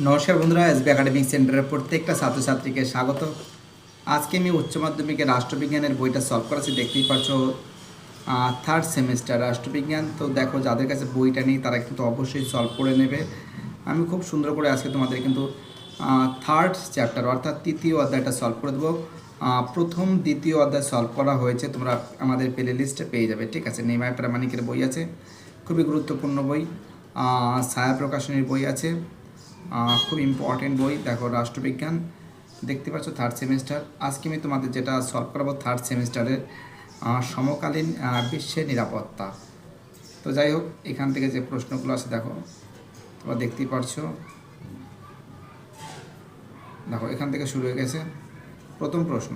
নমস্কার বন্ধুরা SB academic সেন্টারের প্রত্যেকটা ছাত্রছাত্রীকে স্বাগত। আজকে আমি উচ্চ মাধ্যমিকের রাষ্ট্রবিজ্ঞানের বইটা সলভ করাচ্ছি দেখতেই পাচ্ছ থার্ড সেমিস্টার রাষ্ট্রবিজ্ঞান। তো দেখো, যাদের কাছে বইটা নেই, তারা কিন্তু অবশ্যই সলভ করে নেবে। আমি খুব সুন্দর করে আজকে তোমাদের কিন্তু থার্ড চ্যাপ্টার অর্থাৎ তৃতীয় অধ্যায়টা সলভ করে দেবো। প্রথম, দ্বিতীয় অধ্যায় সলভ করা হয়েছে, তোমরা আমাদের প্লে লিস্টে পেয়ে যাবে, ঠিক আছে? নিমায় প্রামাণিকের বই আছে, খুবই গুরুত্বপূর্ণ বই। ছায়া প্রকাশনীর বই আছে। খুব ইম্পর্টেন্ট বই। দেখো, রাষ্ট্রবিজ্ঞান, দেখতে পাচ্ছ থার্ড সেমিস্টার আজকে আমি তোমাদের যেটা সলভ করাবো থার্ড সেমিস্টারের সমকালীন বিশ্বের নিরাপত্তা। তো যাই হোক, এখান থেকে যে প্রশ্নগুলো আছে, দেখো, তোমরা দেখতেই পারছ। দেখো, এখান থেকে শুরু হয়ে গেছে। প্রথম প্রশ্ন,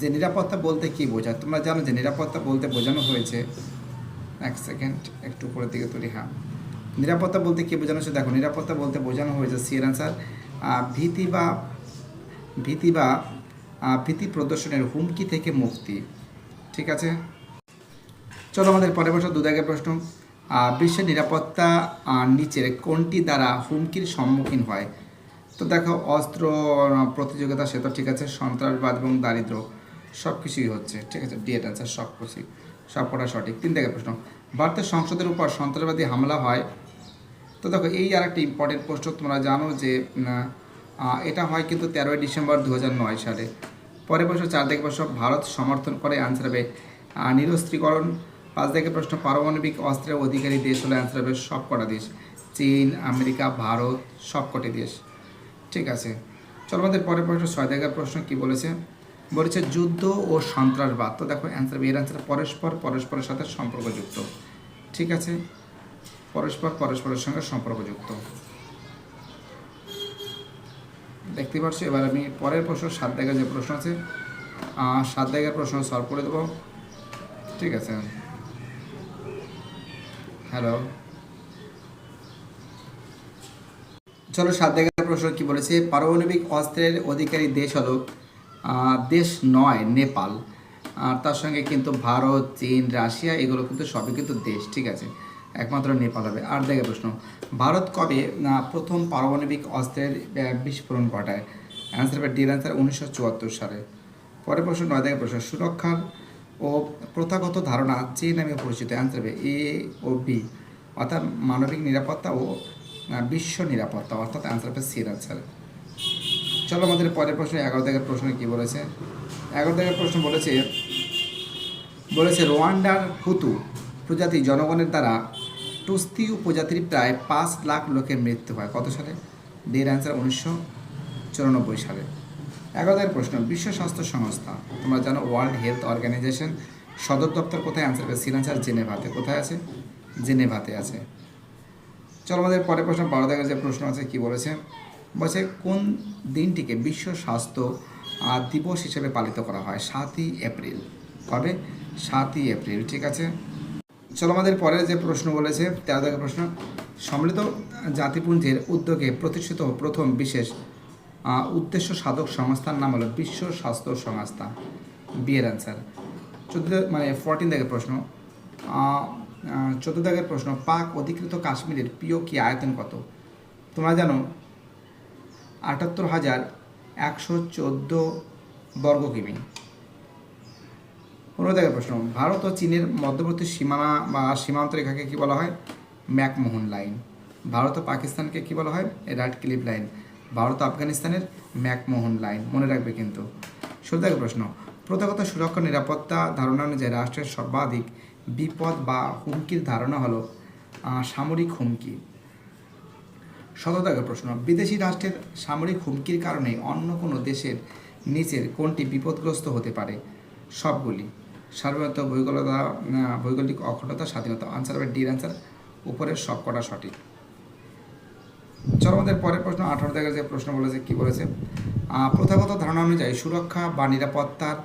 যে নিরাপত্তা বলতে কি বোঝায়? তোমরা জানো যে নিরাপত্তা বলতে বোঝানো হয়েছে। এক সেকেন্ড একটু উপরের দিকে তুলি হ্যাঁ। নিরাপত্তা বলতে কি বোঝানো হয়েছে দেখো, নিরাপত্তা বলতে বোঝানো হয়েছে সিয়ের অ্যান্সার ভীতি বা ভীতি বা ভীতি প্রদর্শনের হুমকি থেকে মুক্তি। ঠিক আছে? চলো আমাদের পরের প্রশ্ন, দুদাগের প্রশ্ন। বিশ্বের নিরাপত্তা নিচের কোনটি দ্বারা হুমকির সম্মুখীন হয়? তো দেখো, অস্ত্র, প্রতিযোগিতা, সে তো ঠিক আছে, সন্ত্রাসবাদ এবং দারিদ্র সব কিছুই হচ্ছে। ঠিক আছে? ডিএট অ্যান্সার সব কিছুই সব কটা সঠিক। তিন দাগের প্রশ্ন, ভারতের সংসদের উপর সন্ত্রাসবাদী হামলা হয় তো দেখো, এই আর একটা ইম্পর্টেন্ট প্রশ্ন তোমরা জানো যে এটা হয় কিন্তু তেরোই ডিসেম্বর দু সালে। পরের প্রশ্ন চার দিকে প্রশ্ন, ভারত সমর্থন করে? অ্যান্সার হবে নিরস্ত্রীকরণ। পাঁচ দিকে প্রশ্ন, পারমাণবিক অস্ত্রের অধিকারী দেশ হলো অ্যান্সার হবে সব কটা দেশ। চীন, আমেরিকা, ভারত সব কটি দেশ। ঠিক আছে। চলো আমাদের পরের প্রশ্ন ছয় জায়গার প্রশ্ন কি বলেছে? বলেছে, যুদ্ধ ও সন্ত্রাসবাদ। তো দেখো অ্যান্সার এর অ্যান্সার পরস্পর, পরস্পরের সাথে সম্পর্কযুক্ত। ঠিক আছে? পরস্পর পরস্পরের সঙ্গে সম্পর্কযুক্ত। দেখতে পাচ্ছি এবার আমি পরের প্রশ্ন, সাত জায়গায় যে প্রশ্ন আছে সাত জায়গার প্রশ্ন সলভ করে দেবো। ঠিক আছে? হ্যালো চলো, সাত জায়গার প্রশ্ন কি বলেছে? পারমাণবিক অস্ত্রের অধিকারী দেশ হলো দেশ নয়, নেপাল। আর তার সঙ্গে কিন্তু ভারত, চীন, রাশিয়া, এগুলো কিন্তু সবই কিন্তু দেশ। ঠিক আছে? একমাত্র নেপাল হবে। আর জায়গায় প্রশ্ন ভারত কবে আহ, প্রথম পারমাণবিক অস্ত্রের বিস্ফোরণ ঘটায়? অ্যান্সার হবে ডির অ্যান্সার উনিশশো চুয়াত্তর সালে। পরের প্রশ্ন নয় জায়গায় প্রশ্ন সুরক্ষার ও প্রথাগত ধারণা যে নামে পরিচিত। অ্যান্সার হবে এ ও বি অর্থাৎ মানবিক নিরাপত্তা ও বিশ্ব নিরাপত্তা অর্থাৎ অ্যান্সার হবে সির অ্যান্সার চলো আমাদের পরের প্রশ্ন এগারো দাগের প্রশ্ন কি বলেছে? এগারো দাগের প্রশ্ন বলেছে বলেছে রোয়ান্ডার হুতু প্রজাতি জনগণের দ্বারা টুস্তি উপজাতির প্রায় পাঁচ লাখ লোকের মৃত্যু হয়। কত সালে? ডের অ্যান্সার উনিশশো চুরানব্বই সালে। এগারো দাগের প্রশ্ন। বিশ্ব স্বাস্থ্য সংস্থা, তোমরা জানো ওয়ার্ল্ড হেলথ অর্গানাইজেশন সদর দপ্তর কোথায় অ্যান্সার সির অ্যান্সার জেনেভাতে। কোথায় আছে? জেনেভাতে আছে। চলো আমাদের পরের প্রশ্ন বারো দাগের যে প্রশ্ন আছে, কি বলেছে? বলছে, কোন দিনটিকে বিশ্ব স্বাস্থ্য দিবস হিসেবে পালিত করা হয়? সাতই এপ্রিল। কবে? সাতই এপ্রিল। ঠিক আছে? চলো আমাদের পরের যে প্রশ্ন বলেছে, তেরো দাগের প্রশ্ন। সম্মিলিত জাতিপুঞ্জের উদ্যোগে প্রতিষ্ঠিত প্রথম বিশেষ উদ্দেশ্য সাধক সংস্থার নাম হলো বিশ্ব স্বাস্থ্য সংস্থা। বিয়ের অ্যান্সার চোদ্দ মানে ফোরটিন দাগের প্রশ্ন। চোদ্দ দাগের প্রশ্ন, পাক অধিকৃত কাশ্মীরের প্রিয় কি আয়তন কত? তোমরা জানো, আটাত্তর হাজার একশো চোদ্দ বর্গ কিমি। পনেরো দাগের প্রশ্ন। ভারত ও চীনের মধ্যবর্তী সীমানা বা সীমান্ত রেখাকে কী বলা হয়? McMahon line. ভারত ও পাকিস্তানকে কী বলা হয়? Red clip line. ভারত আফগানিস্তানের ম্যাকমোহন লাইন। মনে রাখবে কিন্তু। ষোলো দাগের প্রশ্ন। প্রথাগত সুরক্ষা নিরাপত্তা ধারণা অনুযায়ী রাষ্ট্রের সর্বাধিক বিপদ বা হুমকির ধারণা হলো সামরিক হুমকি। শতদাগের প্রশ্ন। বিদেশি রাষ্ট্রের সামরিক হুমকির কারণে অন্য কোনো দেশের নিচের কোনটি বিপদগ্রস্ত হতে পারে? সবগুলি। সার্বভৌমত্ব ভৌগোলতা ভৌগোলিক অখণ্ডতা, স্বাধীনতা আনসার হবে ডির অ্যান্সার উপরের সব কটা সঠিক। চলো আমাদের পরের প্রশ্ন, আঠারো দাগের যে প্রশ্ন বলেছে, কি বলেছে? প্রথাগত ধারণা অনুযায়ী সুরক্ষা বা নিরাপত্তার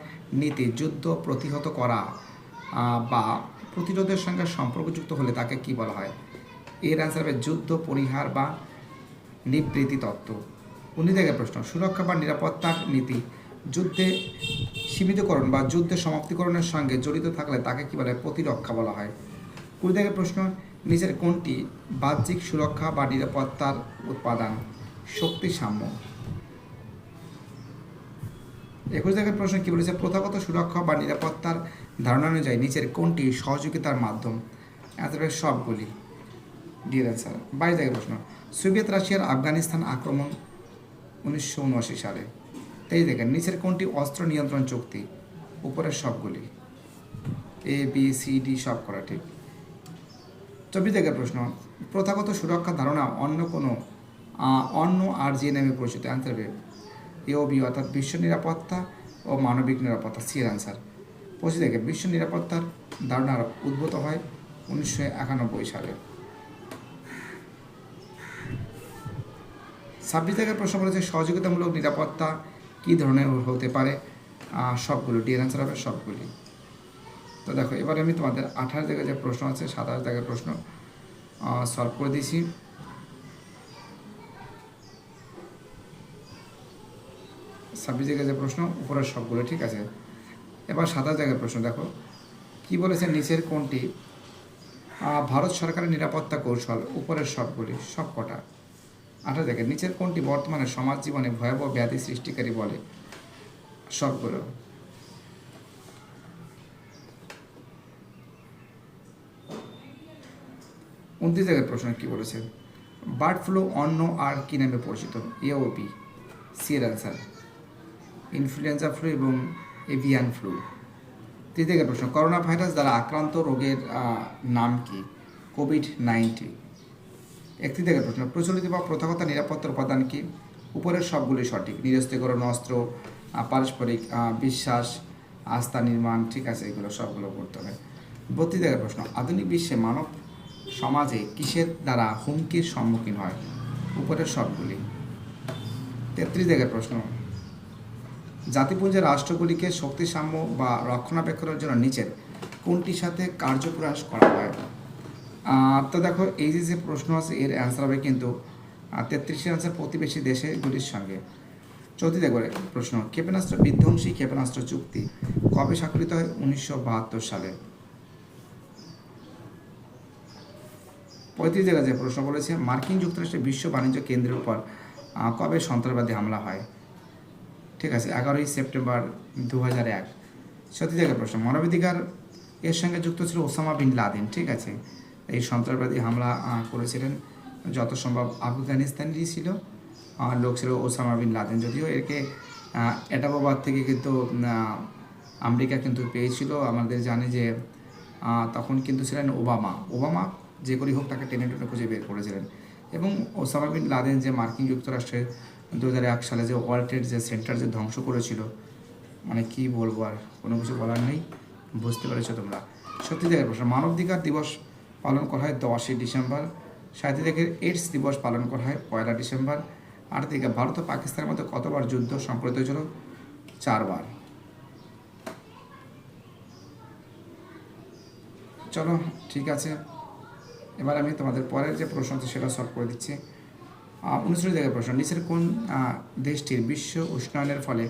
নীতি যুদ্ধ প্রতিহত করা বা প্রতিরোধের সঙ্গে সম্পর্কযুক্ত হলে তাকে কি বলা হয়? এর অ্যান্সার হবে যুদ্ধ, পরিহার বা নিবৃত্তি তত্ত্ব। উনি থেকে প্রশ্ন, সুরক্ষা বা নিরাপত্তার নীতি যুদ্ধে সীমিতকরণ বা যুদ্ধের সমাপ্তিকরণের সঙ্গে জড়িত থাকলে তাকে কী বলে? প্রতিরক্ষা বলা হয়। কুড়ি থেকে প্রশ্ন, নিচের কোনটি বাহ্যিক সুরক্ষা বা নিরাপত্তার উৎপাদন? শক্তি সাম্য একুশ জায়গার প্রশ্ন, কী বলেছে? প্রথাগত সুরক্ষা বা নিরাপত্তার ধারণা অনুযায়ী নিচের কোনটি সহযোগিতার মাধ্যম? অ্যান্সার সবগুলি। ডিয়ার অ্যান্সার বাইশ জায়গার প্রশ্ন, সোভিয়েত রাশিয়ার আফগানিস্তান আক্রমণ উনিশশো উনআশি সালে। তেইশ দেখেন, নিচের কোনটি অস্ত্র নিয়ন্ত্রণ চুক্তি? উপরের সবগুলি। এ বি সি ডি সব করা, ঠিক। চব্বিশ জায়গার প্রশ্ন, প্রথাগত সুরক্ষা ধারণা অন্য কোনো অন্য আর যে নামে পরিচিত? অ্যান্সার হবে এ বি অর্থাৎ বিশ্ব নিরাপত্তা ও মানবিক নিরাপত্তা সি এর অ্যান্সার পঁচিশ থেকে বিশ্ব নিরাপত্তার ধারণা উদ্ভূত হয় উনিশশো একানব্বই সালে। ছাব্বিশ থেকে প্রশ্ন করেছে সহযোগিতামূলক নিরাপত্তা কী ধরনের হতে পারে? সবগুলো ডি অ্যান্সার হবে সবগুলি। তো দেখো, এবার আমি তোমাদের আঠাশ জায়গায় যে প্রশ্ন আছে, সাতাশ জায়গায় প্রশ্ন সলভ করে দিয়েছি। ছাব্বিশ জায়গায় যে প্রশ্ন, উপরের সবগুলো, ঠিক আছে? এবার সাতাশ জায়গায় প্রশ্ন, দেখো। কি বলেছে নিচের কোনটি? ভারত সরকারের নিরাপত্তা কৌশল, উপরের সবগুলি সব কটা আঠাশ জায়গায় নিচের কোনটি বর্তমানে সমাজ জীবনে ভয়াবহ ব্যাধি সৃষ্টিকারী বলে। সবগুলো উনত্রিশ জায়গার প্রশ্ন কি বলেছে? বার্ড ফ্লু অন্য আর কি নামে পরিচিত? এ ও বি সি এর অ্যান্সার ইনফ্লুয়েঞ্জা ফ্লু এবং এভিয়ান ফ্লু। তৃতীয় প্রশ্ন করোনা ভাইরাস দ্বারা আক্রান্ত রোগের নাম কি? কোভিড নাইন্টিন একটি জায়গার প্রশ্ন, প্রচলিত বা প্রথাগত নিরাপত্তার উপাদান কি? উপরের সবগুলি সঠিক। নিরস্ত্রীকরণ, অস্ত্র পারস্পরিক বিশ্বাস, আস্থা নির্মাণ, ঠিক আছে, এগুলো সবগুলো করতে হবে। বত্রিশ জায়গার প্রশ্ন, আধুনিক বিশ্বে মানব সমাজে কিসের দ্বারা হুমকির সম্মুখীন হয়? উপরের সবগুলি। তেত্রিশ জায়গার প্রশ্ন, জাতিপুঞ্জের রাষ্ট্রগুলিকে শক্তিসাম্য বা রক্ষণাবেক্ষণের জন্য নিচের কোনটির সাথে কার্যপ্রয়াস করা হয়? তো দেখো, এই যে যে প্রশ্ন আছে, এর অ্যান্সার হবে কিন্তু তেত্রিশের অ্যান্সার প্রতিবেশী দেশগুলির সঙ্গে। চৌত্রিশ দেখো, প্রশ্ন, ক্ষেপণাস্ত্র বিধ্বংসী ক্ষেপণাস্ত্র চুক্তি কবে স্বাক্ষরিত হয়? উনিশশো বাহাত্তর সালে। পঁয়ত্রিশ জায়গায় যে প্রশ্ন বলেছে, মার্কিন যুক্তরাষ্ট্রের বিশ্ব বাণিজ্য কেন্দ্রের উপর কবে সন্ত্রাসবাদী হামলা হয়? ঠিক আছে, এগারোই সেপ্টেম্বর দু হাজার এক সত্যি প্রশ্ন, মানবাধিকার এর সঙ্গে যুক্ত ছিল ওসামা বিন লাদেন, ঠিক আছে? সন্ত্রাসবাদী হামলা করেছিলেন যত সম্ভব আফগানিস্তানেরই ছিল। লোক ছিল ওসামা বিন লাদেন যদিও একে এটাবাবাদ থেকে কিন্তু আমেরিকা কিন্তু পেয়েছিল। আমাদের জানে যে তখন কিন্তু ছিলেন ওবামা। ওবামা যে করেই হোক তাকে টেনে টেনে খুঁজে বের করেছিলেন। এবং ওসামা বিন লাদেন যে মার্কিন যুক্তরাষ্ট্রের দু হাজার এক সালে যে ওয়ার্ল্ড ট্রেড যে সেন্টার যে ধ্বংস করেছিল মানে কি বলব আর কোনো কিছু বলার নেই। বুঝতে পেরেছ তোমরা। সত্যি জায়গায় প্রশ্ন মানবাধিকার দিবস পালন করা হয় দশই ডিসেম্বর। সাহিত্য থেকে এইডস দিবস পালন করা হয় পয়লা ডিসেম্বর। আর থেকে ভারত ও পাকিস্তানের মধ্যে কতবার যুদ্ধ সংঘটিত হয়েছিল? চারবার। চলো, ঠিক আছে। এবার আমি তোমাদের পরের যে প্রশ্ন আছে সেটা সলভ করে দিচ্ছি। উনচল্লিশ জায়গায় প্রশ্ন, নিচের কোন দেশটির বিশ্ব উষ্ণায়নের ফলে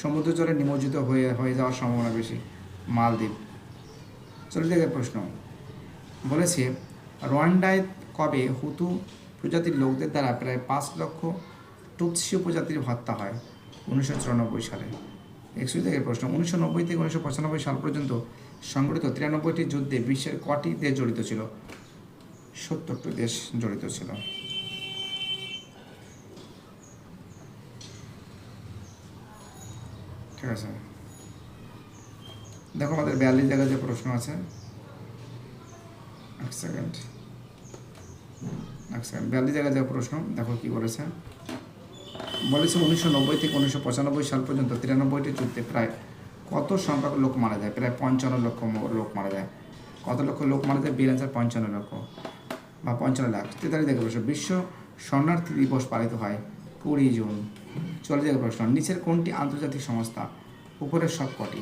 সমুদ্র জলে নিমজ্জিত হয়ে হয়ে যাওয়ার সম্ভাবনা বেশি? মালদ্বীপ। চল্লিশ জায়গায় প্রশ্ন বলেছে, রোয়ান্ডায় কবে হুতু প্রজাতির লোকদের দ্বারা প্রায় পাঁচ লক্ষ টুৎসি প্রজাতির হত্যা হয়? উনিশশো চুরানব্বই সালে। একশো থেকে প্রশ্ন, উনিশশো নব্বই থেকে উনিশশো পঁচানব্বই সাল পর্যন্ত সংগঠিত তিরানব্বইটি যুদ্ধে বিশ্বের কটি দেশ জড়িত ছিল? সত্তরটি দেশ জড়িত ছিল। ঠিক আছে। দেখো আমাদের বিয়াল্লিশ জায়গায় যে প্রশ্ন আছে এক সেকেন্ড। এক সেকেন্ড। বিয়াল্লিশ জায়গায় যে প্রশ্ন, দেখো কি বলেছে। বলেছে উনিশশো নব্বই থেকে উনিশশো পঁচানব্বই সাল পর্যন্ত তিরানব্বইটি যুদ্ধে প্রায় কত সংখ্যক লোক মারা যায়? প্রায় পঞ্চান্ন লক্ষ লোক মারা যায়। কত লক্ষ লোক মারা যায়? বিল অ্যান্সার পঞ্চান্ন লক্ষ বা পঞ্চান্ন লাখ। তেতাল্লিশ জায়গায় প্রশ্ন, বিশ্ব শরণার্থী দিবস পালিত হয় কুড়ি জুন। চল্লিশ জায়গায় প্রশ্ন, নিচের কোনটি আন্তর্জাতিক সংস্থা? উপরের সব কটি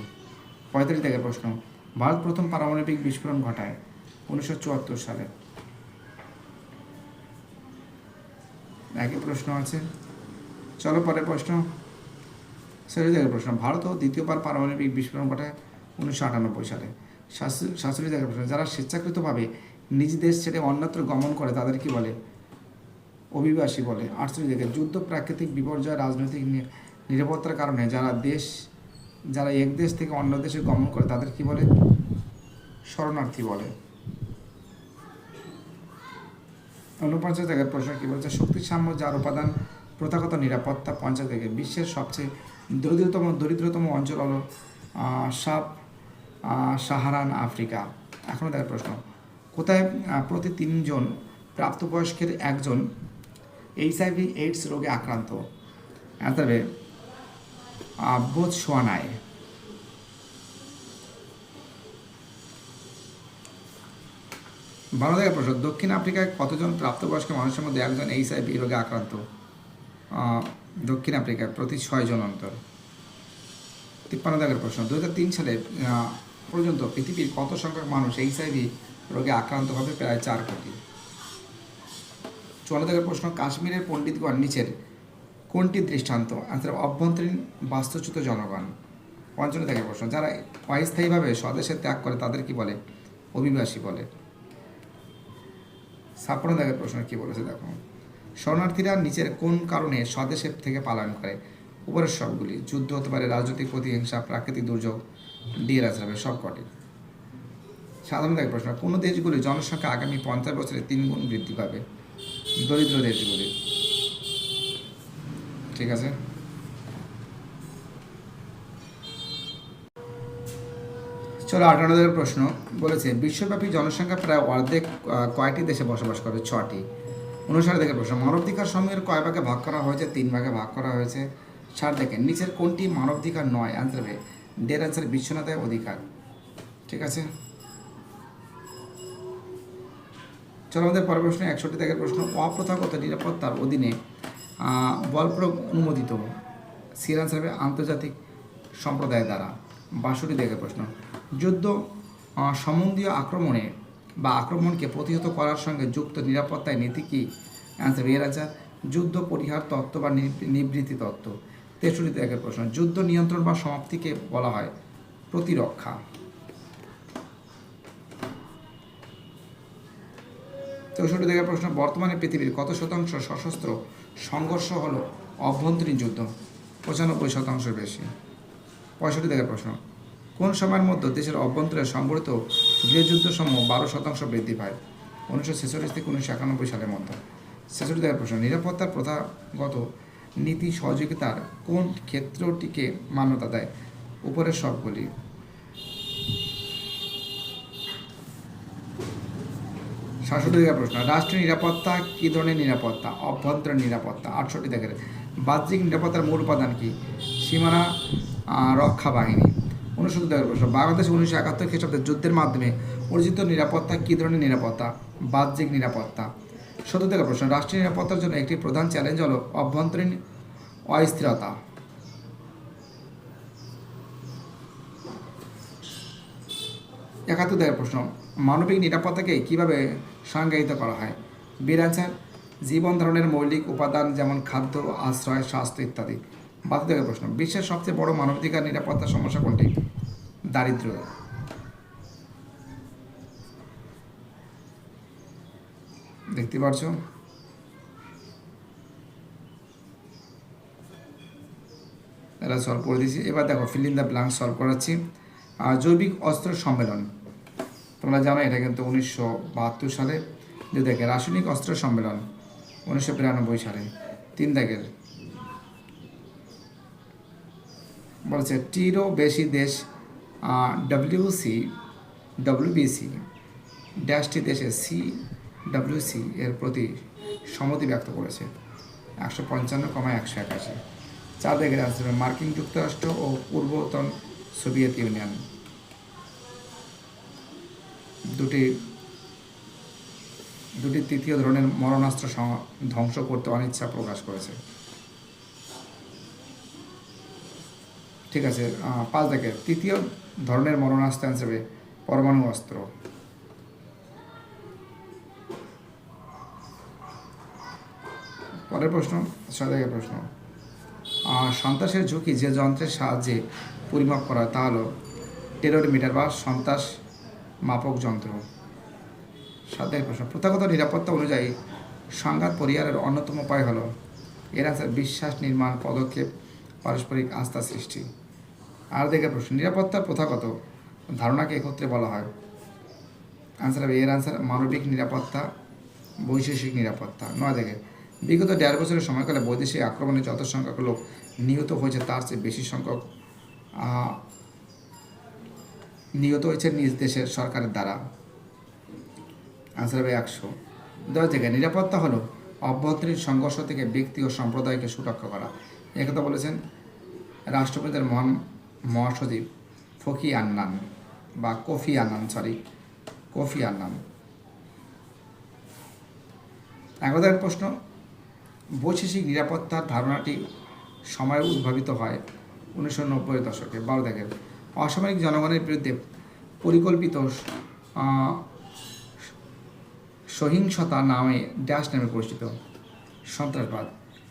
পঁয়তাল্লিশ জায়গায় প্রশ্ন, ভারত প্রথম পারমাণবিক বিস্ফোরণ ঘটায়। উনিশশো চুয়াত্তর সালে। একই প্রশ্ন আছে। চলো পরের প্রশ্ন। সেটা জায়গায় প্রশ্ন। ভারত দ্বিতীয়বার পারমাণবিক বিস্ফোরণ ঘটায় উনিশশো আটানব্বই সালে। শাস্ত্রী- জায়গায় প্রশ্ন, যারা স্বেচ্ছাকৃতভাবে নিজ দেশ ছেড়ে অন্যত্র গমন করে তাদের কি বলে? অভিবাসী বলে। আটচল্লিশ থেকে যুদ্ধ প্রাকৃতিক বিপর্যয়, রাজনৈতিক নিরাপত্তার কারণে যারা দেশ যারা এক দেশ থেকে অন্য দেশে গমন করে তাদের কি বলে? শরণার্থী বলে। ঊনপঞ্চাশ থেকে প্রশ্ন কী বলছে শক্তি সাম্য যার উপাদান প্রথাগত নিরাপত্তা পঞ্চাশ থেকে বিশ্বের সবচেয়ে দরিদ্রতম দরিদ্রতম অঞ্চল হলো সাব সাহারান আফ্রিকা। এখনও দেখার প্রশ্ন। কোথায় প্রতি তিনজন প্রাপ্তবয়স্কের একজন এইচ এইচআইভি, এইডস রোগে আক্রান্ত? অ্যান্সার হবে বোধসোয়ানায় বারো প্রশ্ন, দক্ষিণ আফ্রিকায় কতজন প্রাপ্তবয়স্ক মানুষের মধ্যে একজন এইচআইভি রোগে আক্রান্ত? দক্ষিণ আফ্রিকায় প্রতি ছয় জন অন্তর। তিপ্পান্ন দাগের প্রশ্ন দু হাজার তিন সালে পর্যন্ত পৃথিবীর কত সংখ্যক মানুষ এইচআইভি রোগে আক্রান্ত হবে প্রায় চার কোটি? চুয়ান্ন দাগের প্রশ্ন, কাশ্মীরের পণ্ডিতগণ নিচের কোনটি দৃষ্টান্ত? আনসার অভ্যন্তরীণ বাস্তুচ্যুত জনগণ। পঞ্চম দাগের প্রশ্ন, যারা অস্থায়ীভাবে স্বদেশে ত্যাগ করে তাদের কি বলে? অভিবাসী বলে। ছাপ্পান্ন দাগের প্রশ্ন কি বলেছে দেখো? শরণার্থীরা নিচের কোন কারণে স্বদেশের থেকে পালন করে? উপরের সবগুলি, যুদ্ধ হতে পারে রাজনৈতিক প্রতিহিংসা, প্রাকৃতিক দুর্যোগ আসবে সব কটি সাধারণ দাগের প্রশ্ন, কোন দেশগুলি জনসংখ্যা আগামী পঞ্চাশ বছরে তিন গুণ বৃদ্ধি পাবে? দরিদ্র দেশগুলি। ঠিক আছে? চলো আঠারো দাগের প্রশ্ন বলেছে, বিশ্বব্যাপী জনসংখ্যা প্রায় অর্ধেক কয়টি দেশে বসবাস করে ছটি। অনুসারে দেখে প্রশ্ন, মানবাধিকার সমূহের কয় ভাগে ভাগ করা হয়েছে? তিন ভাগে ভাগ করা হয়েছে। ষাট দেখেন নিচের কোনটি মানবাধিকার নয়? অ্যান্সার হবে ডের অ্যান্সার বিশ্বনাথের অধিকার। ঠিক আছে? চলো আমাদের পরের প্রশ্ন একষট্টি দাগের প্রশ্ন অপ্রথাগত নিরাপত্তার অধীনে বল প্রয়োগ অনুমোদিত। সির হবে, আন্তর্জাতিক সম্প্রদায় দ্বারা। বাষট্টি দাগের প্রশ্ন। যুদ্ধ সম্বন্ধীয় আক্রমণে বা আক্রমণকে প্রতিহত করার সঙ্গে যুক্ত নিরাপত্তায় নীতি কি? অ্যান্সার এর আনসার যুদ্ধ পরিহার তত্ত্ব বা নিবৃত্তি তত্ত্ব। তেষট্টি দাগের প্রশ্ন, যুদ্ধ নিয়ন্ত্রণ বা সমাপ্তিকে বলা হয় প্রতিরক্ষা। চৌষট্টি থেকে প্রশ্ন, বর্তমানে পৃথিবীর কত শতাংশ সশস্ত্র সংঘর্ষ হলো অভ্যন্তরীণ যুদ্ধ? পঁচানব্বই শতাংশের বেশি। পঁয়ষট্টি থেকে প্রশ্ন, কোন সময়ের মধ্যে দেশের অভ্যন্তরে সংঘটিত গৃহযুদ্ধ সমূহ বারো শতাংশ বৃদ্ধি পায়? উনিশশো ছেচল্লিশ থেকে উনিশশো একানব্বই সালের মধ্যে। ছেষট্টি থেকে প্রশ্ন, নিরাপত্তার প্রথাগত নীতি সহযোগিতার কোন ক্ষেত্রটিকে মান্যতা দেয়? উপরের সবগুলি। সাতষট্টি থেকে প্রশ্ন, রাষ্ট্রীয় নিরাপত্তা, কী ধরনের নিরাপত্তা? অভ্যন্তরীণ নিরাপত্তা, আটষট্টি থেকে। বাহ্যিক নিরাপত্তার মূল উপাদান কি? সীমানা রক্ষা বাহিনী। উনসত্তর থেকে প্রশ্ন বাংলাদেশ উনিশশো একাত্তর খ্রিস্টাব্দে যুদ্ধের মাধ্যমে অর্জিত নিরাপত্তা, কী ধরনের নিরাপত্তা? বাহ্যিক নিরাপত্তা। সত্তর থেকে প্রশ্ন রাষ্ট্রীয় নিরাপত্তার জন্য একটি প্রধান চ্যালেঞ্জ হলো অভ্যন্তরীণ অস্থিরতা। একাত্তর দেওয়ার প্রশ্ন মানবিক নিরাপত্তাকে কীভাবে সংজ্ঞায়িত করা হয়? বীর জীবন ধারণের মৌলিক উপাদান যেমন খাদ্য, আশ্রয়, স্বাস্থ্য ইত্যাদি। দেওয়ার প্রশ্ন, বিশ্বের সবচেয়ে বড় মানবাধিকার নিরাপত্তা সমস্যা কোনটি? দারিদ্র্য। দেখতে পারছ এরা সলভ করে দিয়েছি। এবার দেখো ফিল দ্য ব্ল্যাঙ্ক সলভ করাচ্ছি। জৈবিক অস্ত্র সম্মেলন, তোমরা জানো এটা কিন্তু উনিশশো বাহাত্তর সালে। যে দেখে, রাসায়নিক অস্ত্র সম্মেলন, উনিশশো বিরানব্বই সালে। তিন দাগের বলছে, টিরও বেশি দেশ ডব্লিউসি ডব্লিউবিসি ড্যাশটি দেশে সি ডব্লিউসি এর প্রতি সম্মতি ব্যক্ত করেছে, একশো পঞ্চান্ন কমা একশো একাশি। চার দিকের আসবে মার্কিন যুক্তরাষ্ট্র ও পূর্বতন সোভিয়েত ইউনিয়ন। দুটি দুটি তৃতীয় ধরনের মরণাস্ত্র ধ্বংস করতে অনিচ্ছা প্রকাশ করেছে। ঠিক আছে পাঁচ দেখে। তৃতীয় ধরনের মরণাস্ত্র হিসেবে পরমাণু অস্ত্র। পরের প্রশ্ন, ছয় প্রশ্ন। সন্ত্রাসের ঝুঁকি যে যন্ত্রের সাহায্যে পরিমাপ করা, তা হলো টেরোমিটার বা সন্ত্রাস মাপক যন্ত্র। সাত প্রশ্ন, প্রথাগত নিরাপত্তা অনুযায়ী সংঘাত পরিহারের অন্যতম উপায় হলো, এর আছে বিশ্বাস নির্মাণ পদক্ষেপ, পারস্পরিক আস্থা সৃষ্টি। আর দেখে প্রশ্ন, নিরাপত্তার প্রথাগত ধারণাকে একত্রে বলা হয়। আনসার হবে, এর আনসার মানবিক নিরাপত্তা, বৈশেষিক নিরাপত্তা। নয়, দেখে, বিগত দেড় বছরের সময়কালে বৈদেশিক আক্রমণে যত সংখ্যক লোক নিহত হয়েছে, তার চেয়ে বেশি সংখ্যক নিহত হয়েছে নিজ দেশের সরকারের দ্বারা। আনসার হবে একশো। দশ থেকে নিরাপত্তা হলো অভ্যন্তরীণ সংঘর্ষ থেকে ব্যক্তি ও সম্প্রদায়কে সুরক্ষা করা। একথা বলেছেন রাষ্ট্রপতির মহান মহাসচিব ফকি আন্নান বা Kofi Annan sorry Kofi Annan. এগারো প্রশ্ন, বৈশেষিক নিরাপত্তার ধারণাটি সময়ে উদ্ভাবিত হয় উনিশশো নব্বই দশকে। বারো দেখেন, অসামরিক জনগণের বিরুদ্ধে পরিকল্পিত সহিংসতা নামে ড্যাশ নামে পরিচিত সন্ত্রাসবাদ।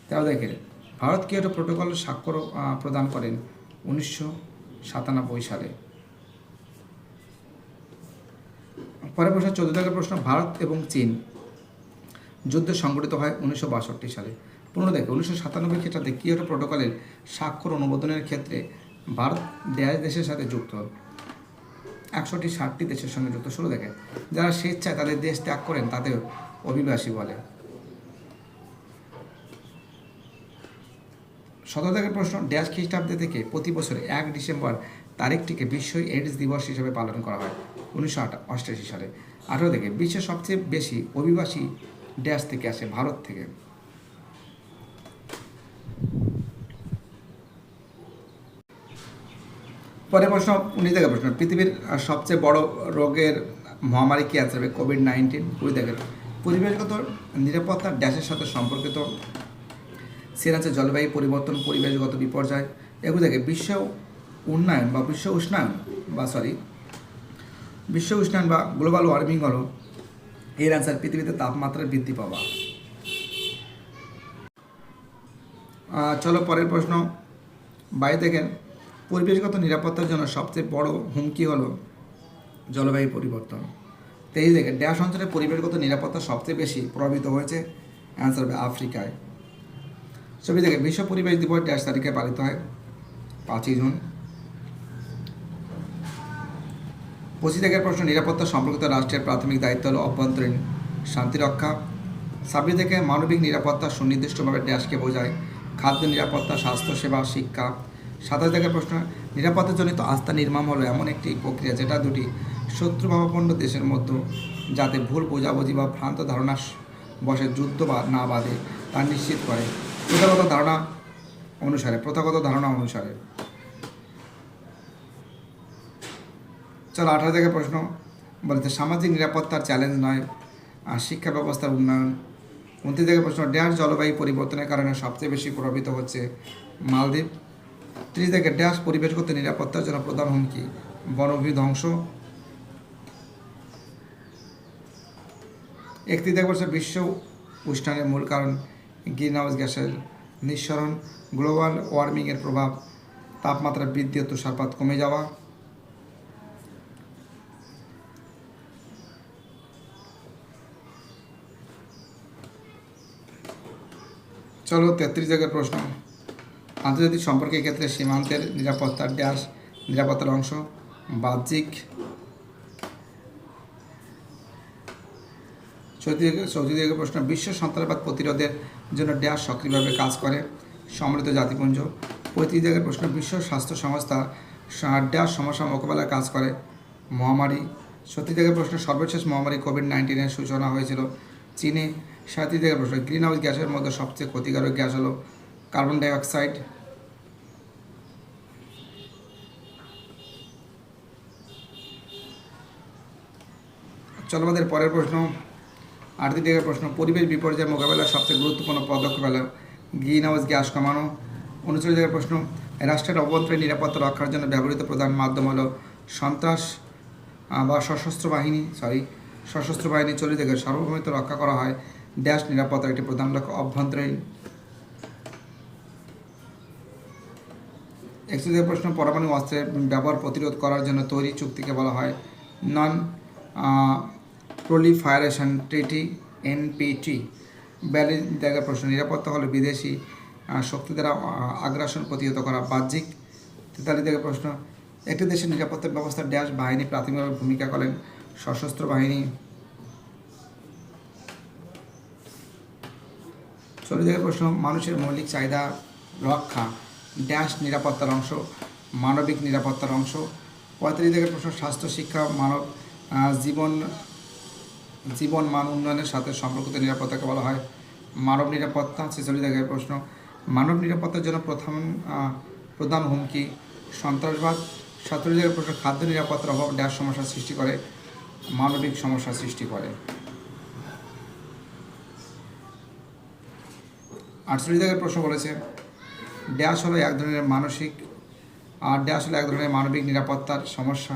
তেরো দেখেন, ভারত কিয়োটো প্রোটোকল স্বাক্ষর প্রদান করেন উনিশশো সাতানব্বই সালে। পরের প্রশ্ন, চোদ্দ দাগের প্রশ্ন, ভারত এবং চীন। যুদ্ধ সংগঠিত হয় উনিশশো বাষট্টি সালে। পনেরো দেখে উনিশশো সাতানব্বই খ্রিস্টাব্দে কিয়োটো প্রোটোকলের স্বাক্ষর অনুমোদনের ক্ষেত্রে ভারত দেশ, দেশের সাথে যুক্ত। একশোটি ষাটটি দেশের সঙ্গে যুক্ত। শুরু দেখে যারা স্বেচ্ছায় তাদের দেশ ত্যাগ করেন, তাদের অভিবাসী বলে। শতকের প্রশ্ন, ড্যাশ খ্রিস্টাব্দে থেকে প্রতি বছর এক ডিসেম্বর তারিখটিকে বিশ্ব এইডস দিবস হিসেবে পালন করা হয়, উনিশশো অষ্টাশি সালে। আঠারো থেকে, বিশ্বের সবচেয়ে বেশি অভিবাসী ড্যাশ থেকে আসে ভারত থেকে। পরের প্রশ্ন উনিশ থেকে প্রশ্ন, পৃথিবীর সবচেয়ে বড় রোগের মহামারী কি আছে? কোভিড নাইন্টিন কুড়ি দেখেন, পরিবেশগত নিরাপত্তা ড্যাশের সাথে সম্পর্কিত সেরা আছে জলবায়ু পরিবর্তন, পরিবেশগত বিপর্যয়, এগুলো থেকে বিশ্ব উন্নয়ন বা বিশ্ব উষ্ণায়ন বা সরি বিশ্ব উষ্ণায়ন বা গ্লোবাল ওয়ার্মিং হলো এর অ্যান্সার পৃথিবীতে তাপমাত্রা বৃদ্ধি পাওয়া। চলো পরের প্রশ্ন। বাই দেখেন, পরিবেশগত নিরাপত্তার জন্য সবচেয়ে বড় হুমকি হলো জলবায়ু পরিবর্তন। তেইশ দেখে ড্যাশ অঞ্চলে পরিবেশগত নিরাপত্তা সবচেয়ে বেশি প্রভাবিত হয়েছে অ্যান্সার হবে আফ্রিকায়। ছবি দেখে বিশ্ব পরিবেশ দিবস ড্যাশ তারিখে পালিত হয় পাঁচই জুন। পঁচিশ থেকে প্রশ্ন, নিরাপত্তা সম্পর্কিত রাষ্ট্রের প্রাথমিক দায়িত্ব হল অভ্যন্তরীণ শান্তি রক্ষা। ছাব্বিশ থেকে মানবিক নিরাপত্তা সুনির্দিষ্টভাবে ড্যাশকে বোঝায় খাদ্য নিরাপত্তা, স্বাস্থ্যসেবা, শিক্ষা। সাতাশ থেকে প্রশ্ন, নিরাপত্তাজনিত আস্থা নির্মাণ হলো এমন একটি প্রক্রিয়া যেটা দুটি শত্রুভাবাপন্ন দেশের মধ্যে যাতে ভুল বোঝাবুঝি বা ভ্রান্ত ধারণা বসে যুদ্ধ বা না বাঁধে তা নিশ্চিত করে। প্রথাগত ধারণা অনুসারে, প্রথাগত ধারণা অনুসারে। চলো আঠারো থেকে প্রশ্ন। বলেছে, সামাজিক নিরাপত্তার চ্যালেঞ্জ নয়, আর শিক্ষা ব্যবস্থার উন্নয়ন। উনত্রিশ থেকে প্রশ্ন ড্যাশ জলবায়ু পরিবর্তনের কারণে সবচেয়ে বেশি প্রভাবিত হচ্ছে মালদ্বীপ। ত্রিশ থেকে ড্যাশ পরিবেশগত নিরাপত্তার জন্য প্রধান হুমকি বনভূমি ধ্বংস। একত্রিশ থেকে বছর বিশ্ব উষ্ণায়নের মূল কারণ গ্রিন হাউস গ্যাসের নিঃসরণ, গ্লোবাল ওয়ার্মিংয়ের প্রভাব, তাপমাত্রা বৃদ্ধি ও তুষারপাত কমে যাওয়া। চলো তেত্রিশ জায়গার প্রশ্ন। আন্তর্জাতিক সম্পর্কের ক্ষেত্রে সীমান্তের নিরাপত্তার ড্যাশ নিরাপত্তার অংশ, বাহ্যিক চৌধুরী জায়গার প্রশ্ন, বিশ্ব সন্ত্রাসবাদ প্রতিরোধের জন্য ড্যাশ সক্রিয়ভাবে কাজ করে। সমৃদ্ধ জাতিপুঞ্জ। পঁয়ত্রিশ জায়গার প্রশ্ন, বিশ্ব স্বাস্থ্য সংস্থা ড্যাশ সমস্যা মোকাবেলায় কাজ করে। মহামারী। সত্যি জায়গার প্রশ্ন, সর্বশেষ মহামারী কোভিড নাইন্টিনের সূচনা হয়েছিল। চীনে সাঁত্রিশ জায়গার প্রশ্ন গ্রিন হাউস গ্যাসের মধ্যে সবচেয়ে ক্ষতিকারক গ্যাস হলো কার্বন ডাইঅক্সাইড। চলো আমাদের পরের প্রশ্ন। আটটি থেকে প্রশ্ন, পরিবেশ বিপর্যয় মোকাবেলার সবচেয়ে গুরুত্বপূর্ণ পদক্ষেপ হলো গ্রিন হাউস গ্যাস কমানো। উনচল্লিশ থেকে প্রশ্ন, রাষ্ট্রের অভ্যন্তরীণ নিরাপত্তা রক্ষার জন্য ব্যবহৃত প্রধান মাধ্যম হলো সন্ত্রাস বা সশস্ত্র বাহিনী সরি সশস্ত্র বাহিনী চল্লিশ থেকে সার্বভৌমত্ব রক্ষা করা হয়। ড্যাশ নিরাপত্তার একটি প্রধান লক্ষ্য, অভ্যন্তরীণ। একচল্লিশ প্রশ্ন, পরমাণু অস্ত্রের ব্যবহার প্রতিরোধ করার জন্য তৈরি চুক্তিকে বলা হয় নন প্রলিফায়ারেশন ট্রিটি এনপিটি ব্যালি জায়গার প্রশ্ন, নিরাপত্তা হলো বিদেশি শক্তি দ্বারা আগ্রাসন প্রতিহত করা, বাহ্যিক তেতাল্লিশ প্রশ্ন, একটি দেশের নিরাপত্তা ব্যবস্থা ড্যাশ বাহিনী প্রাথমিকভাবে ভূমিকা করেন সশস্ত্র বাহিনী। চল্লিশ জায়গার প্রশ্ন, মানুষের মৌলিক চাহিদা রক্ষা, ড্যাশ নিরাপত্তার অংশ, মানবিক নিরাপত্তার অংশ। পঁয়ত্রিশ জায়গার প্রশ্ন, স্বাস্থ্য, শিক্ষা, মানব জীবন জীবন মান উন্নয়নের সাথে সম্পর্কিত নিরাপত্তাকে বলা হয় মানব নিরাপত্তা। ছেচল্লিশ জায়গায় প্রশ্ন। মানব নিরাপত্তার জন্য প্রথম প্রধান হুমকি সন্ত্রাসবাদ। সাতচল্লিশ জায়গায় প্রশ্ন, খাদ্য নিরাপত্তার অভাব ড্যাশ সমস্যার সৃষ্টি করে, মানবিক সমস্যার সৃষ্টি করে। আটচল্লিশ জায়গায় প্রশ্ন বলেছে, ড্যাশ হলো এক ধরনের মানসিক, আর ড্যাশ হলো এক ধরনের মানবিক নিরাপত্তার সমস্যা।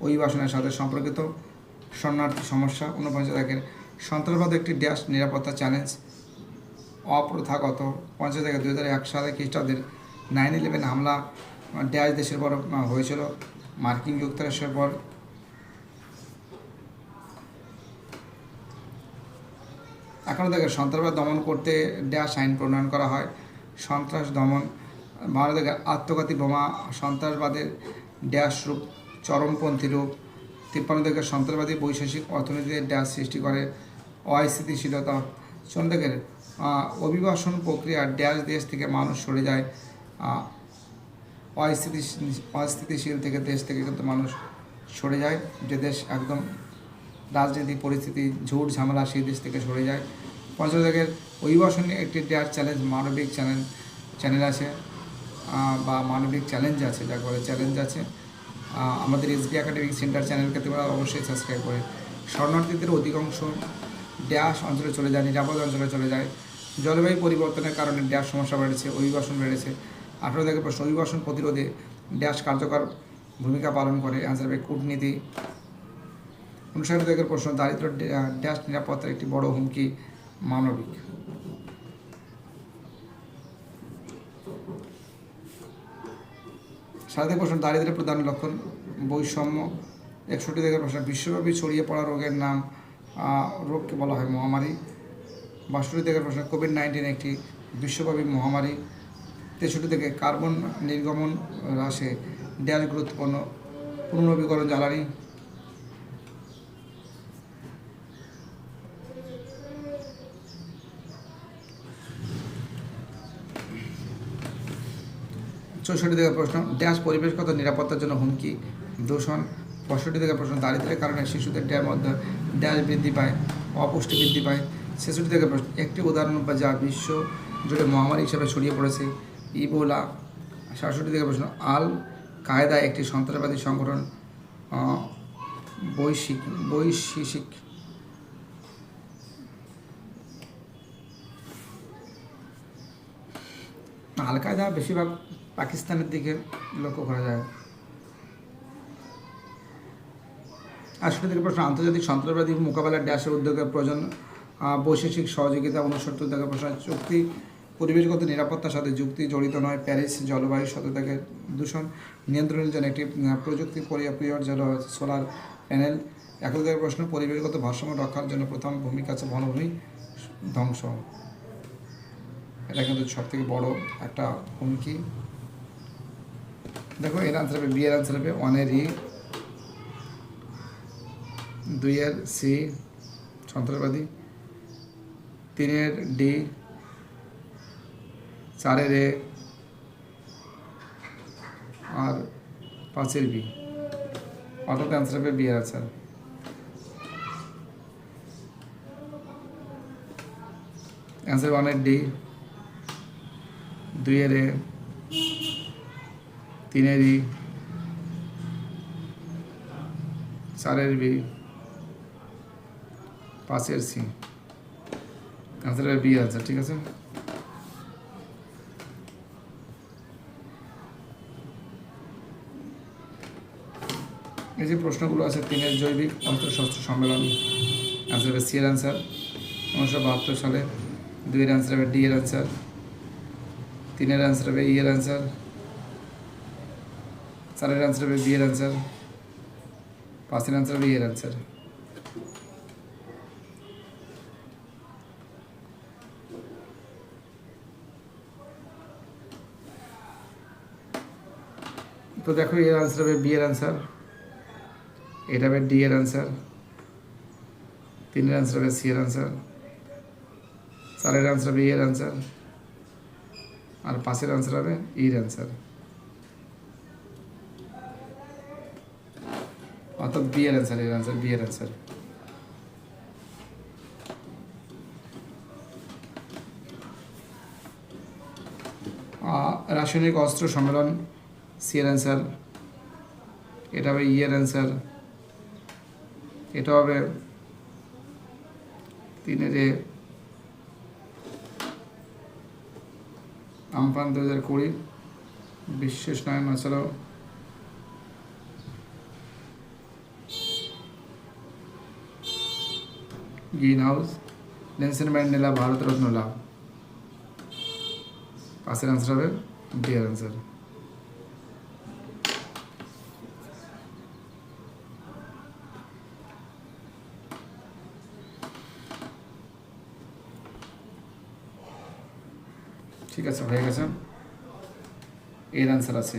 অভিবাসনের সাথে সম্পর্কিত। শরণার্থী সমস্যা, ঊনপঞ্চাশ জায়গায় সন্ত্রাসবাদ একটি ড্যাশ নিরাপত্তা চ্যালেঞ্জ অপ্রথাগত। পঞ্চাশ জায়গায় দু হাজার এক সালে খ্রিস্টাব্দের নাইন ইলেভেন হামলা, ড্যাশ দেশের পর হয়েছিল। মার্কিন যুক্তরাষ্ট্রের পর। এখনও দেখে সন্ত্রাসবাদ দমন করতে ড্যাশ আইন প্রণয়ন করা হয়। সন্ত্রাস দমন, ভারতের আত্মঘাতী বোমা, সন্ত্রাসবাদের ড্যাশ রূপ, চরমপন্থী রূপ তিপ্পান্ন থেকে সন্ত্রাসবাদী বৈশাসিক অর্থনীতিতে ড্যাশ সৃষ্টি করে অস্থিতিশীলতা। সন্দেহের অভিবাসন প্রক্রিয়া ড্যাশ দেশ থেকে মানুষ সরে যায় অস্থিতি অস্থিতিশীল থেকে দেশ থেকে কিন্তু মানুষ সরে যায়। যে দেশ একদম রাজনৈতিক পরিস্থিতি, ঝুট ঝামেলা, সেই দেশ থেকে সরে যায়। পঞ্চম অভিবাসনে একটি ডেয়ার চ্যালেঞ্জ, মানবিক চ্যানেল চ্যানেল আছে বা মানবিক চ্যালেঞ্জ আছে, যাকে বলে চ্যালেঞ্জ আছে। আমাদের এসবি একাডেমিক সেন্টার চ্যানেলকে তোমরা অবশ্যই সাবস্ক্রাইব করে। শরণার্থীদের অধিকাংশ ড্যাশ অঞ্চলে চলে যায়, নিরাপদ অঞ্চলে চলে যায়। জলবায়ু পরিবর্তনের কারণে ড্যাশ সমস্যা বেড়েছে, অভিবাসন বেড়েছে। আঠারো থেকে প্রশ্ন, অভিবাসন প্রতিরোধে ড্যাশ কার্যকর ভূমিকা পালন করে অ্যান্সার হবে কূটনীতি। উনষাট থেকে প্রশ্ন দারিদ্র ড্যাশ নিরাপত্তার একটি বড় হুমকি মানবিক। সাথে প্রশ্ন দারিদ্রের প্রধান লক্ষণ বৈষম্য, একষট্টি থেকে প্রশ্ন বিশ্বব্যাপী ছড়িয়ে পড়া রোগের নাম রোগকে বলা হয় মহামারী। বাষট্টি থেকে প্রশ্ন কোভিড নাইন্টিন একটি বিশ্বব্যাপী মহামারী। তেষট্টি থেকে কার্বন নির্গমন হ্রাসে ড্যাশ গুরুত্বপূর্ণ পুনর্নবীকরণ জ্বালানি। চৌষট্টি থেকে প্রশ্ন ড্যাশ পরিবেশগত নিরাপত্তার জন্য হুমকি দূষণ পঁয়ষট্টি থেকে প্রশ্ন দারিদ্র্যের কারণে শিশুদের ড্যাম মধ্যে ড্যাশ বৃদ্ধি পায় অপুষ্টি বৃদ্ধি পায়। ছেষট্টি থেকে প্রশ্ন একটি উদাহরণ যা বিশ্ব জুড়ে মহামারী হিসেবে ছড়িয়ে পড়েছে ইবোলা। সাতষট্টি থেকে প্রশ্ন আল কায়দা একটি সন্ত্রাসবাদী সংগঠন আহ, বৈশ্বিক বৈশ্বিক। আল কায়দা বেশিরভাগ পাকিস্তানের দিকে লক্ষ্য করা যায়। আটষট্টি থেকে প্রশ্ন আন্তর্জাতিক সন্ত্রাসবাদী মোকাবেলার ড্যাশের উদ্যোগের প্রয়োজন আহ, বৈশ্বিক সহযোগিতা উনসত্তর থেকে প্রশ্ন চুক্তি পরিবেশগত নিরাপত্তার সাথে যুক্তি জড়িত নয়। প্যারিস জলবায়ু শতকে দূষণ নিয়ন্ত্রণের জন্য একটি প্রযুক্তি পরিপ্রিয় জল সোলার প্যানেল। একই থেকে প্রশ্ন পরিবেশগত ভারসাম্য রক্ষার জন্য প্রথম ভূমিকা আছে বনভূমি ধ্বংস। এটা কিন্তু সব থেকে বড় একটা হুমকি। দেখো, এর আনসার হবে বি এর আনসার হবে ওয়ানের ই দুইয়ের সি সন্ত্রাসবাদী তিনের ডি চারের এ আর পাঁচের বি অর্থাৎ অ্যান্সার হবে বি এর আনসার অ্যান্সার ওয়ানের ডি দুইয়ের এ তিনের ই চারের বি, পাঁচের সি। আনসার বি আছে ঠিক আছে? এই যে প্রশ্নগুলো আছে তিনের জৈবিক অস্ত্রশস্ত্র সম্মেলন অ্যান্সার হবে সি এর অ্যান্সার উনিশশো বাহাত্তর সালে দুইয়ের অ্যান্সার হবে ডি এর অ্যান্সার তিনের অ্যান্সার হবে ই এর অ্যান্সার চারের অ্যান্সার হবে, বিয়ের আনসার অ্যান্সার পাঁচের অ্যান্সার হবে, ইয়ের অ্যান্সার তো দেখো, এর আনসার হবে, বিয়ের এর আনসার এটা হবে ডি এর আনসার তিনের আনসার হবে সি এর আনসার চারের আনসার হবে ইয়ের আনসার আর পাঁচের আনসার হবে e ইয়ের আনসার অর্থাৎ বি এর এর আনসার রাসায়নিক অস্ত্র সম্মেলন সি এর অ্যান্সার এটা হবে ইয়ের অ্যান্সার এটা হবে তিনের এ আমফান দু হাজার কুড়ি বিশ্বেষ নয়ন এছাড়াও green house Nelson Mandela, Bharat Ratna লাভ। পাশের আনসার হবে ডি এর আনসার ঠিক আছে, হয়ে গেছে। এর আনসার আছে।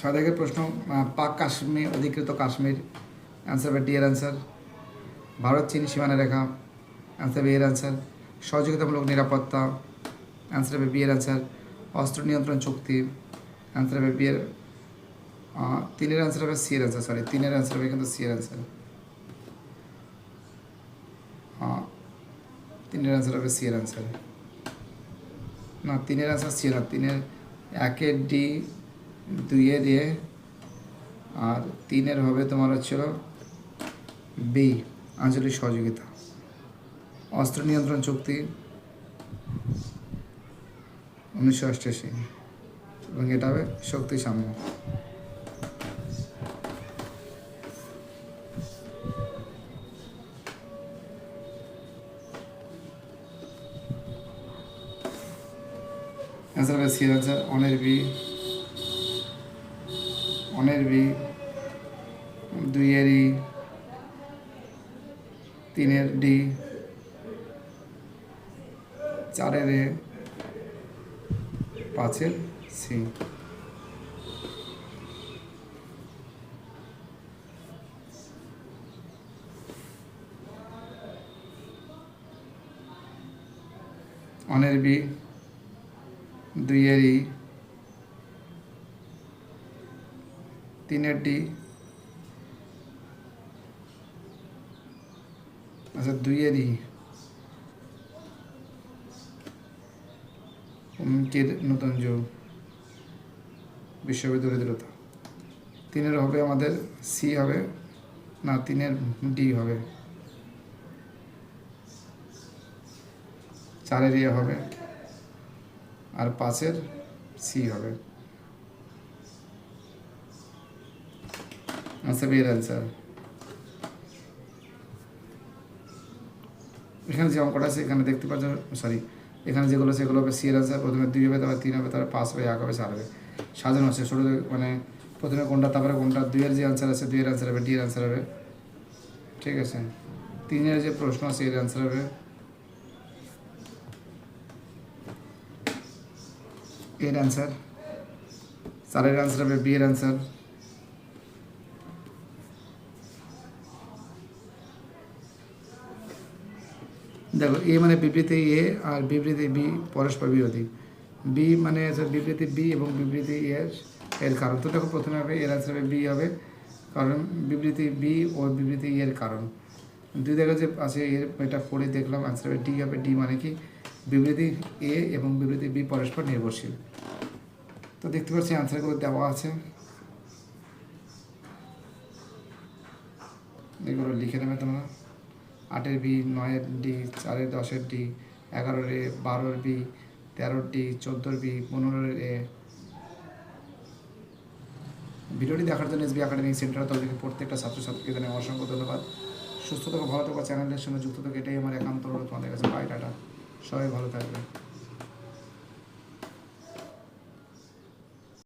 ছয় দাগের প্রশ্ন পাক কাশ্মীর, অধিকৃত কাশ্মীর অ্যান্সার হবে ডি এর অ্যান্সার ভারত, চীন, সীমানা রেখা অ্যান্সার হবে এর অ্যান্সার সহযোগিতামূলক নিরাপত্তা অ্যান্সার হবে বি এর অ্যান্সার অস্ত্র নিয়ন্ত্রণ চুক্তি অ্যান্সার হবে বি এর তিনের অ্যান্সার হবে সি এর অ্যান্সার সরি তিনের অ্যান্সার হবে কিন্তু সি এর অ্যান্সার তিনের অ্যান্সার হবে সি এর অ্যান্সার না, তিনের অ্যান্সার সি না, তিনের, একের ডি দুইয়ের এ আর তিনের হবে তোমার হচ্ছিল বি আঞ্চলিক সহযোগিতা। অস্ত্র নিয়ন্ত্রণ চুক্তি উনিশশো অষ্টাশি এবং এটা হবে শক্তি সাম্য। অ্যান্সার হবে সি আনসার অনের বি অনের বি দুইয়ের ই তিনের ডি চারের এ পাঁচের সি। অনের বি দুইয়ের ই তিনের ডি। আচ্ছা দুইয়ের ই হুমকির নতুন যুগ। বিশ্বব্যাপী দরিদ্রতা। তিনের হবে আমাদের সি হবে, না, তিনের ডি হবে। চারের ইয়ে হবে, আর পাঁচের সি হবে। এর অ্যান্সার এখানে যে অঙ্কটা আছে, এখানে দেখতে পাচ্ছ সরি এখানে যেগুলো সেগুলো হবে সি এর অ্যান্সার প্রথমে দুই হবে, তারপর তিন হবে, তারপর পাঁচ হবে, এক হবে, চার হবে। সাজানো আছে ছোটো মানে প্রথমে কোনটা, তারপরে কোনটা, দুইয়ের যে অ্যান্সার আছে, দুইয়ের অ্যান্সার হবে ডি এর অ্যান্সার হবে। ঠিক আছে? তিনের যে প্রশ্ন আছে, এর অ্যান্সার হবে। এর অ্যান্সার চারের অ্যান্সার হবে বি এর অ্যান্সার দেখো, এ মানে বিবৃতি এ আর বিবৃতি বি পরস্পর বিরোধী। বি মানে বিবৃতি বি এবং বিবৃতি এর এর কারণ। তো দেখো, প্রথমে হবে, এর হবে বি হবে, কারণ বিবৃতি বি ও বিবৃতি এর কারণ। দুই জায়গায় যে আছে, এর এটা পড়ে দেখলাম অ্যান্সার হবে ডি হবে, ডি মানে কি? বিবৃতি এ এবং বিবৃতি বি পরস্পর নির্ভরশীল। তো দেখতে পাচ্ছি অ্যান্সারগুলো দেওয়া আছে। এগুলো লিখে নেবে তোমরা। আটের বি, নয়ের ডি, চারের দশের ডি, এগারোর এ, বারোর বি, তেরোর ডি, চোদ্দোর বি, পনেরোর এ। ভিডিওটি দেখার জন্য এসবি একাডেমিক সেন্টার তরফ থেকে প্রত্যেকটা ছাত্রছাত্রীকে জানাই অসংখ্য ধন্যবাদ। সুস্থ থাকো, ভালো থাকো, চ্যানেলের সঙ্গে যুক্ত থাকো, এটাই আমার একান্ত অনুরোধ তোমাদের কাছে। বাই, টাটা। সবাই ভালো থাকবে